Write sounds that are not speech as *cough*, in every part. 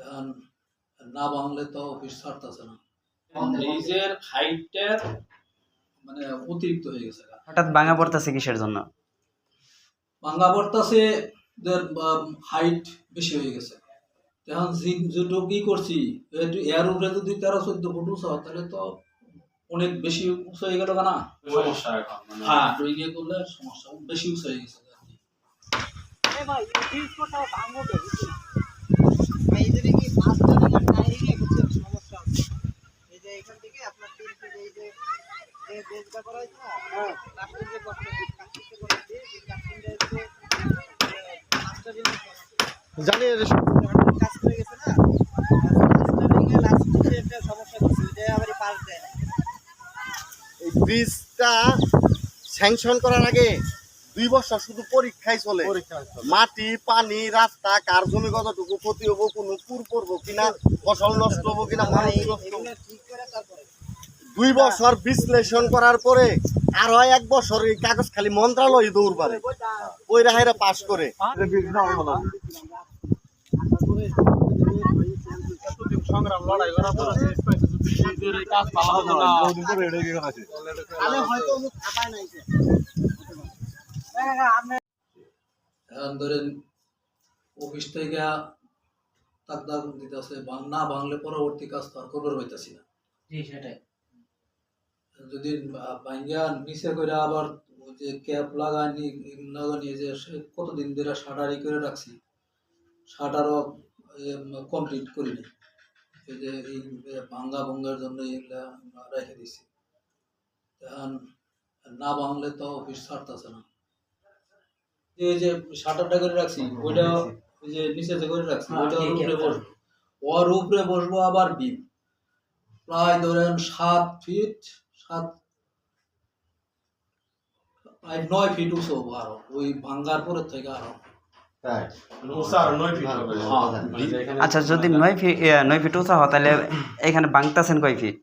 এখন না বাংলে তো অফিস ছাড়তেছে না। ব্রিজের হাইটের মানে অতিরিক্ত হয়ে গেছে হঠাৎ ভাঙা পড়তেছে কিসের জন্য? ভাঙ্গা পড়তাছে হাইট বেশি হয়ে গেছে। এখন যেটুকু কি করছি এর উপরে যদি তেরো চোদ্দ ফুট উঁচু হয়, তাহলে তো অনেক বেশি উঁচু হয়ে গেল না? সমস্যা মানে হ্যাঁ ড্রয়িং এ করলে সমস্যা বেশি উঁচু হয়ে গেছে আর কি। জানি কাজ করে গেছে না সমস্যা এটা আবার পাস দেয় না। এই ব্রিজটা স্যাংশন করার আগে দুই বছর শুধু পরীক্ষায় চলে। মাটি পানি রাস্তা কার জমি কতটুকু ক্ষতি হব কোনো পুর পড়ব কিনা ফসল নষ্ট হব কিনা মানুষ নষ্ট হব। এগুলো ঠিক করে তারপরে। দুই বছর বিশ্লেষণ করার পরে আরও এক বছর এই কাগজ খালি মন্ত্রালয় দৌড় পারে ওই রাহেরা পাশ করে তাহলে হয়তো অমুক থাকায় নাই সে। এখন ধরেন অফিস থেকে দিতেছে না বাংলে পরবর্তী কাজ তো আর করবার না। জি সেটাই। যদি ভাঙ্গা নিচে করে আবার যে ক্যাপ লাগানি লাগানি যে কতদিন ধরে শাটারি করে রাখছি শাটারও কমপ্লিট করিনি এই যে এই ভাঙ্গা ভঙ্গার জন্য এগুলা রেখে দিছি। না বাংলে তো অফিস ছাড়তেছে না। এই যে শাটারটা করে রাখছি ওইটা ওই যে নিচে যে করে রাখছি ওইটা ওর উপরে বসবো। ওর উপরে বসবো আবার বিম প্রায় ধরেন সাত ফিট সাত প্রায় নয় ফিট উঁচু হব আরও ওই ভাঙ্গার পরের থেকে আরও। তাই? মানে হ্যাঁ। আচ্ছা যদি নয় ফিট নয় ফিট উঁচা হয় তাহলে এখানে ভাঙতেছেন কয় ফিট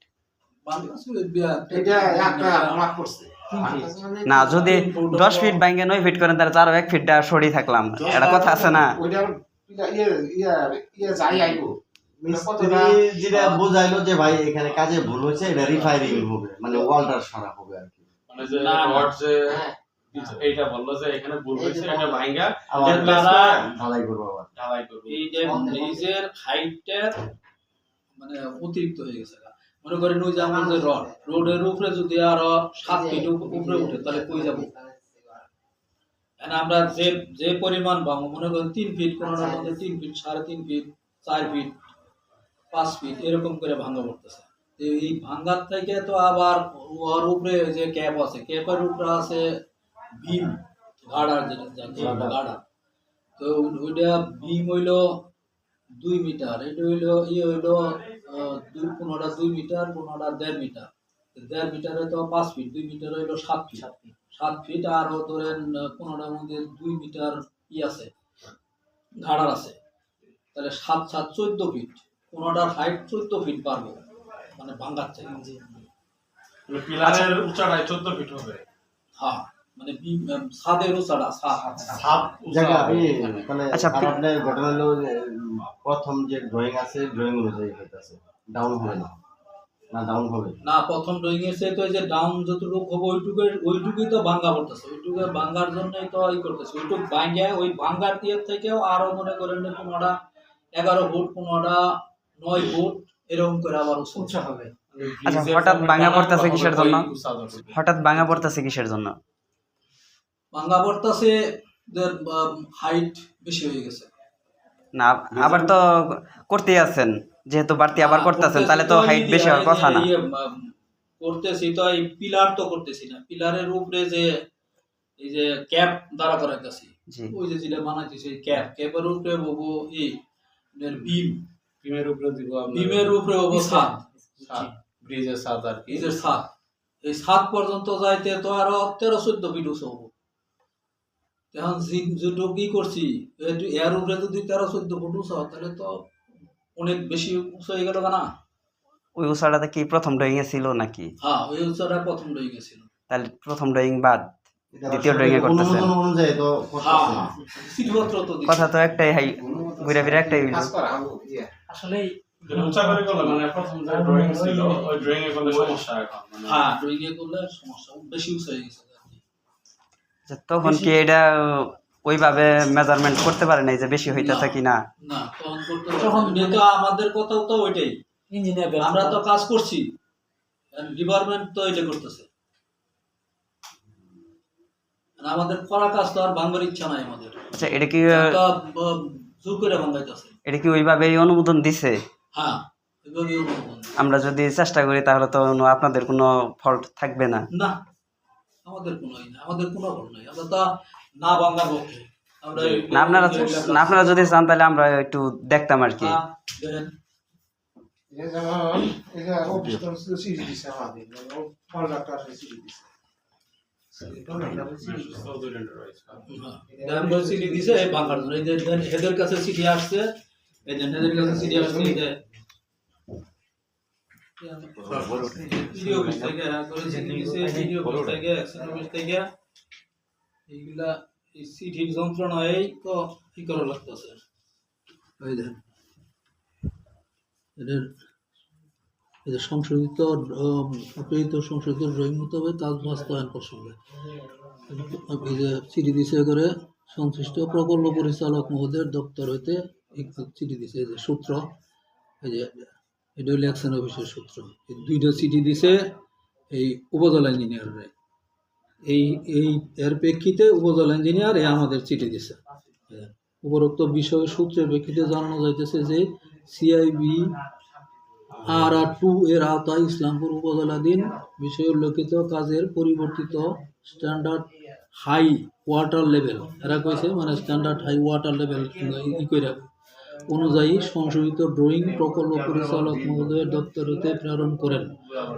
না যদি দশ ফিট ভাঙে নয় ফিট করেন তাহলে তারও এক ফিটটা সরি থাকলাম। এটা কথা আছে না? যেটা বোঝাইলো যে ভাই এখানে কাজে ভুল হয়েছে এটা রিফাইরিং হবে মানে ওয়ালটার সারা হবে আর কি। মানে যে না, না। রড যে এইটা বলল যে এখানে ভুল হয়েছে এটা ভাঙ্গা আবার ঢালাই করব আবার। ঢালাই করবে। এই যে ব্রিজের হাইটের মানে অতিরিক্ত হয়ে গেছে। মনে করেন ওই যে আমার যে রড রোডের উপরে যদি আরও সাত ফিট উপরে উঠে তাহলে কই যাব? আমরা যে যে পরিমাণ ভাঙবো মনে করেন তিন ফিট কোনোটার মধ্যে তিন ফিট সাড়ে তিন ফিট চার ফিট পাঁচ ফিট এরকম করে ভাঙা পড়তেছে। এই ভাঙ্গার থেকে তো আবার ওর উপরে যে ক্যাপ আছে ক্যাপের উপরে আছে বিম গাড়ার যেটা যেটা তো ওইটা বিম হইল দুই মিটার এটা হইল ইয়ে হইল দুই পনেরোটা দুই মিটার পনেরোটা দেড় মিটার। দেড় মিটারে তো পাঁচ ফিট দুই মিটার হইল সাত ফিট সাত ফিট আর ধরেন পনেরোটার মধ্যে দুই মিটার ই আছে ঘাড়ার আছে। তাহলে সাত সাত চোদ্দ ফিট পনেরোটার হাইট চোদ্দ ফিট পারব মানে ভাঙ্গার থেকে পিলারের উচ্চতায় 14 ফিট হবে। হ্যাঁ। মানে বিম আহ, ছাদের উঁচাটা ছাদ সাত জায়গা উঁচা এই হবে। মানে আচ্ছা, আপনার ঘটনা হলো প্রথম যে ড্রয়িং আছে ড্রয়িং অনুযায়ী হইতাছে। ডাউন হবে না? না ডাউন হবে? না প্রথম ড্রয়িং এর সে তো যে ডাউন যতটুকু হবে ওইটুকু ওইটুকুই তো ভাঙ্গা পড়তেছে। ওইটুকু ভাঙ্গার জন্যই তো ই করতেছে। ওইটুকু ভাঙ্গা ওই ভাঙ্গার দিয়ে থেকেও আরও মনে করেন কোনোটা এগারো ফুট কোনোটা নয় ফুট এরকম করে আবার হবে। আচ্ছা, হঠাৎ ভাঙা পড়তেছে কিসের জন্য? হঠাৎ ভাঙা পড়তেছে কিসের জন্য? ভাঙ্গা পড়তেছে হাইট বেশি হয়ে গেছে। না আবার তো করতেই আছেন যেহেতু বাড়তি আবার করতেছেন তাহলে তো হাইট বেশি হওয়ার কথা না। ইয়ে, করতেছি তো এই পিলার তো করতেছি না। পিলারের উপরে যে এই যে ক্যাপ করাইতেছি ওই যে যেটা বানাইতেছি ক্যাপ ক্যাপের উপরে বলব ই বিম বিমের উপরে দিব বিমের উপরে হব ছাদ। ছাদ, ব্রিজের ছাদ আর কি। এই যে ছাদ। এই ছাদ পর্যন্ত যাইতে তো আরও তেরো চোদ্দ ফিট উঁচু হব। এখন যে- যেটুকু কি করছি এর উপরে যদি তেরো চোদ্দ ফুট উঁচু হয় তাহলে তো অনেক বেশি উঁচু হয়ে গেল না ওই উষাটাতে কি প্রথম ড্রয়িং এ ছিল নাকি হ্যাঁ ওই উঁচুটা প্রথম রয়ে গেছিল তাহলে প্রথম ড্রয়িং বাদ দ্বিতীয় এ করতেছেন। হ্যাঁ। চিঠিপত্র তো দিছি। কথা তো একটাই হাই ঘুরে ফিরে একটাই হইল আসলে উঁচা করে করলে মানে প্রথম যে ড্রয়িং ছিল ওই ড্রয়িং এ করলে সমস্যা এখন মানে হ্যাঁ ড্রয়িং এ করলে সমস্যা বেশি উঁচু হয়ে গেছে আচ্ছা, তখন কি এটা ওইভাবে মেজারমেন্ট করতে পারে নাই যে বেশি হইতেছে কি না না তখন করতে তখন তখন তো আমাদের কথাও তো ওইটাই ইঞ্জিনিয়ার আমরা তো কাজ করছি ডিপার্টমেন্ট তো এটা করতেছে। আমাদের করা কাজ তো আর ভাঙবার ইচ্ছা নাই আমাদের। আচ্ছা এটা কি জোর করে ভাঙাইতেছে। এটা কি ওইভাবে অনুমোদন দিছে? হ্যাঁ আমরা যদি চেষ্টা করি তাহলে তো আপনাদের কোনো ফল্ট থাকবে না। না আমাদের কোনো ই না আমাদের কোনো ভুল নাই। আমরা তো না ভাঙার পক্ষে। না আপনারা না আপনারা যদি চান তাহলে আমরা একটু দেখতাম আর কি। হ্যাঁ, এন্টারপ্রাইজ হ্যাঁ, এদের কাছে সিডি আসছে। এদের কাছে সিডি আসছে সংশোধিত আহ, প্রকৃত সংশোধিত ড্রয়িং মোতাবেক কাজ বাস্তবায়ন প্রসঙ্গে চিঠি দিছে করে সংশ্লিষ্ট প্রকল্প পরিচালক মহোদয়ের দপ্তর হইতে চিঠি দিছে যে সূত্র এই যে এটা হইলে অ্যাকশন অফিসের সূত্র। এই দুইটা চিঠি দিছে এই উপজেলা ইঞ্জিনিয়ারে এই এই এর প্রেক্ষিতে উপজেলা ইঞ্জিনিয়ার এই আমাদের চিঠি দিছে। উপরোক্ত বিষয় সূত্রের প্রেক্ষিতে জানানো যাইতেছে যে সিআইবি আর আর টু এর আওতায় ইসলামপুর উপজেলাধীন বিষয় উল্লেখিত কাজের পরিবর্তিত স্ট্যান্ডার্ড হাই ওয়াটার লেভেল। এরা কইছে মানে স্ট্যান্ডার্ড হাই ওয়াটার লেভেল ই কইরা অনুযায়ী সংশোধিত ড্রয়িং প্রকল্প পরিচালক মহোদয়ের দপ্তর হতে প্রেরণ করেন।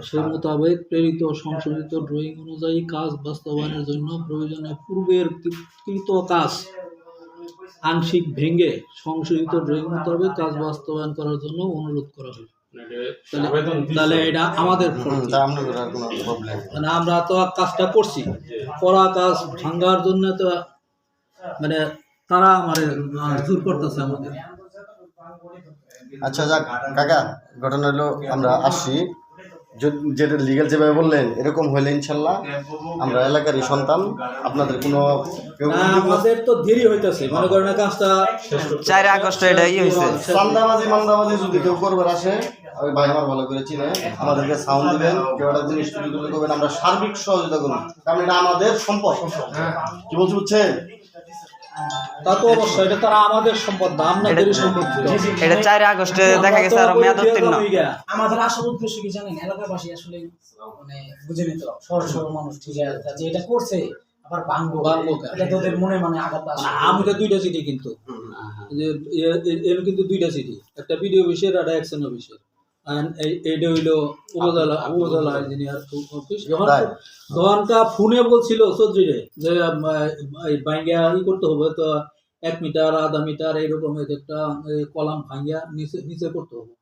সে মোতাবেক প্রেরিত সংশোধিত ড্রয়িং অনুযায়ী কাজ বাস্তবায়নের জন্য প্রয়োজনে পূর্বের কৃত কাজ আংশিক ভেঙে সংশোধিত ড্রয়িং মোতাবেক কাজ বাস্তবায়ন করার জন্য অনুরোধ করা হয় তাহলে- এটা আমাদের হুম, fault। তা আপনাদের আর কোনো প্রবলেম মানে আমরা তো কাজটা করছি। করা কাজ ভাঙ্গার জন্য তো মানে তারা আমার জোর করতেছে আমাদের। আচ্ছা যাক কাকা ঘটনা হলো আমরা আসি যেটা লিগেল যেভাবে বললেন এরকম হলে ইনশাল্লাহ আমরা এলাকারই সন্তান। আপনাদের কোনো কেউ আমাদের তো দেরি হইতেছে। মনে করেন না কাজটা চার আগস্ট এটা ই হয়েছে চান্দাবাজি মান্দাবাজি যদি কেউ করবার আসে ওই ভাই আমার ভালো করে চিনে আমাদেরকে সাউন্ড দিবেন কেউ একটা জিনিস তৈরি করবেন আমরা সার্বিক সহযোগিতা করব। কারণ এটা আমাদের সম্পদ। কি বলছি বুঝছেন? তা তো অবশ্যই এটা তারা আমাদের সম্পদ না আপনাদেরই সম্পদ এটা চার আগস্টে দেখা গেছে আর মেয়াদ উত্তীর্ণ। আমাদের আসল উদ্দেশ্য কি জানেন? এলাকাবাসী আসলে মানে বুঝে নিত সরল সরল মানুষ ঠিক আছে? যে এটা করছে আবার ভাঙবো ভাঙবো এটা তো ওদের মনে মানে আঘাত আসে। দুইটা চিঠি কিন্তু। যে এর কিন্তু দুইটা সিটি একটা বিডিও অফিসের আর অ্যাকশন অফিসের আর এই- এইটা হইল উপজেলা উপজেলা ইঞ্জিনিয়ার অফিস যখন তাই? ফোনে বলছিল চৌধুরী যে বাইঙ্গা ই করতে হবে তো এক মিটার আধা মিটার এইরকম একটা কলাম ভাঙ্গিয়া নিচে নিচে করতে হবে।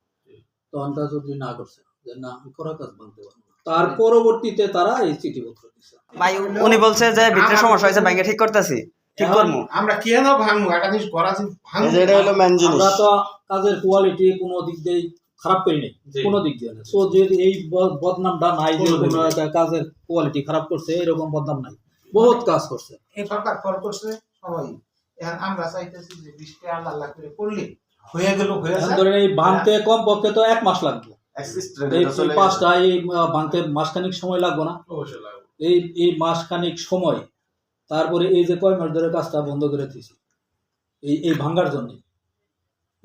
তখনটা চৌধুরী না করছে। যে না করা কাজ ভাঙতে পারব তার পরবর্তীতে তারা এই চিঠিপত্র দিচ্ছে ভাই উনি বলছে যে ভিতরে সমস্যা হয়েছে ব্যাংকে ঠিক করতেছি। ঠিক করব। আমরা কেন ভাঙবো? একটা জিনিস করা ভাঙবো এটা হলো মেন জিনিস। আমরা তো কাজের কোয়ালিটি কোনো দিক দিয়ে খারাপ করি নাই কোনো দিক দিয়ে না। তো যে এই বদনামটা নাই যে কোনো কাজের কোয়ালিটি খারাপ করছে এরকম বদনাম নাই। বহুত কাজ করছে। এই সরকার ফল করছে সবাই। এখন আমরা চাইতেছি যে বৃষ্টি আল্লাহ আল্লাহ করে করলে হয়ে গেল হয়ে ধরেন এই বানতে কম পক্ষে তো এক মাস লাগবে। এই। পাঁচটা এই মাসখানিক সময় লাগবে না? এই এই মাসখানিক সময় তারপরে এই যে কয় মাস ধরে কাজটা বন্ধ করে দিয়েছি এই এই ভাঙ্গার জন্য।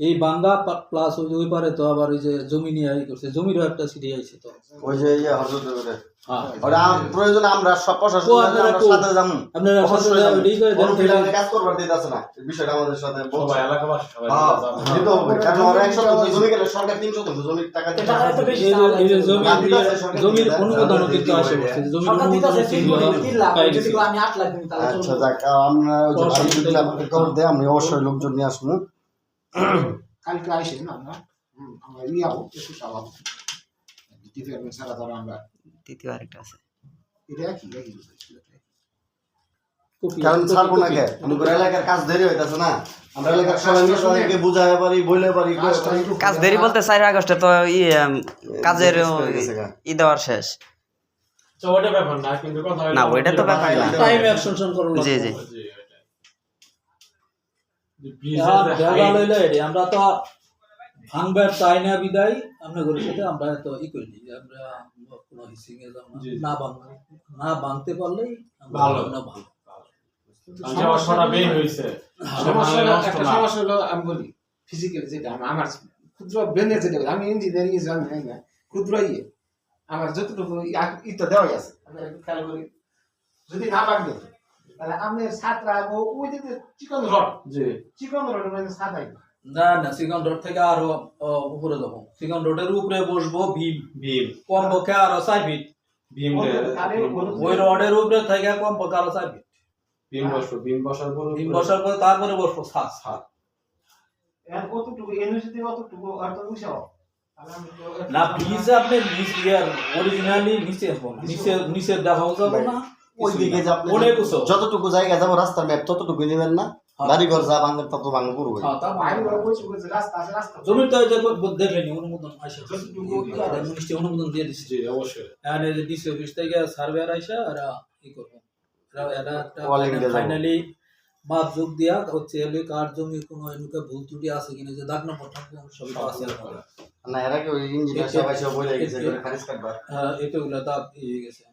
এই ভাঙ্গা প্লাস ওই ওই পারে তো আবার ওই যে জমি নিয়ে ই করছে জমিরও একটা সিটি আইছে তো। ওই যে ইয়ে হজরত করে হ্যাঁ। ওরা আম- প্রয়োজনে আমরা সব প্রশাসন আমরা সাথে যাব আপনারা অবশ্যই। ওইটাই করে দেন। কাজ করবার দিতেছে না। বিষয়টা আমাদের সাথে বলছে। সবাই এলাকাবাসী সবাই হ্যাঁ, যাবে। দিতে হবে। কারণ ওরা একশো শতাংশ জমি গেলে সরকার তিন শতাংশ জমির টাকা দিতে এটা হবে। এত বেশি এই যে- জমি দিতে আছে, জমির দিতে আছে। কিন্তু আসে বলছে জমির সরকার দিতে আছে অনুমোদন তিন কোটি, তিন লাখ যদি আমি আট লাখ দিই তাহলে আচ্ছা। যাক আমরা ওই যে যদি দিতে আপনাকে খবর দেয় আমি অবশ্যই লোকজন নিয়ে আসব। *clears throat* কালকে আইসেন আমরা আমরা ইয়ে হব একটু চালাবো। দিতে পারবেন সারা ধরো আমরা। দ্বিতীয় আরেকটা আছে। এটা একই একই। কারণ ছাড়বো না। কে? এলাকার কাজ দেরি হইতাছে না। আমরা এলাকার সবাই মিলে সবাইকে পারি বলে পারি কাজ দেরি বলতে চার আগস্টে তো ই কাজের ই দেওয়ার শেষ। না ওইটা তো ব্যাপার না। জি, জি। আমরা তো ভাঙবার চাই না বিদায়? আমরা ঘরের সাথে আমরা তো ই করি আমরা কোনো হিসিং এ না। ভাঙ না ভাঙতে পারলেই আমরা ভালো। না ভালো। কারণ যে অর্থটা বের হয়েছে সমস্যা হলো নষ্ট একটা সমস্যা হলো আমি বলি ফিজিক্যাল যেটা আমার- আমার ক্ষুদ্র ব্রেনের যেটা আমি ইঞ্জিনিয়ারিং জানি না, না ক্ষুদ্র ইয়ে। আমার যতটুকু ই- তো দেওয়াই আছে। যদি না বাগবে তাহলে সাতরা ওই যে চিকন রড। জি। চিকন রড মানে সাতাই না না সিগন রোড থেকে আরও উপরে যাব। সিগন রোডের উপরে বসবো ভীম। ভীম। কমপক্ষে আরও চার ফিট। ভীম ওই রডের উপরে থেকে কমপক্ষে আরও চার ফিট। ভীম বসবো ভীম বসার পর ভীম বসার পরে তারপরে বসবো ছাদ ছাদ এখন কতটুকু? ইউনিভার্সিটি অতটুকু আর তো উঠাও তাহলে আমি তো- না ব্রিজ আপনি নিচ অরিজিনালি নিচে নিচে নিচে দেখাও যাব না। ওই দিকে যতটুকু জায়গা যাব রাস্তার ম্যাপ ততটুকু নেবেন না। হ্যাঁ। বাড়ি ঘর যা ভাঙবেন তত ভাঙ পুরো হ্যাঁ, তা অনুমোদন আসে। অনুমোদন দিয়ে দিচ্ছে অবশ্যই। ডিসি অফিস থেকে সার্ভেয়ার আইসা এরা ই করবে। ফাইনালি মাপ যোগ দিয়া হচ্ছে এলে কার জমি কোনো এনুকে ভুল ত্রুটি আছে কিনা যে দাগ নম্বর থাকবে সবই তো আছে। না এরা কি ওই ইঞ্জিনিয়ার সবাই সব বলে গেছে খারিজ কাটবার। হ্যাঁ এটা ওগুলো দাগ ইয়ে গেছে।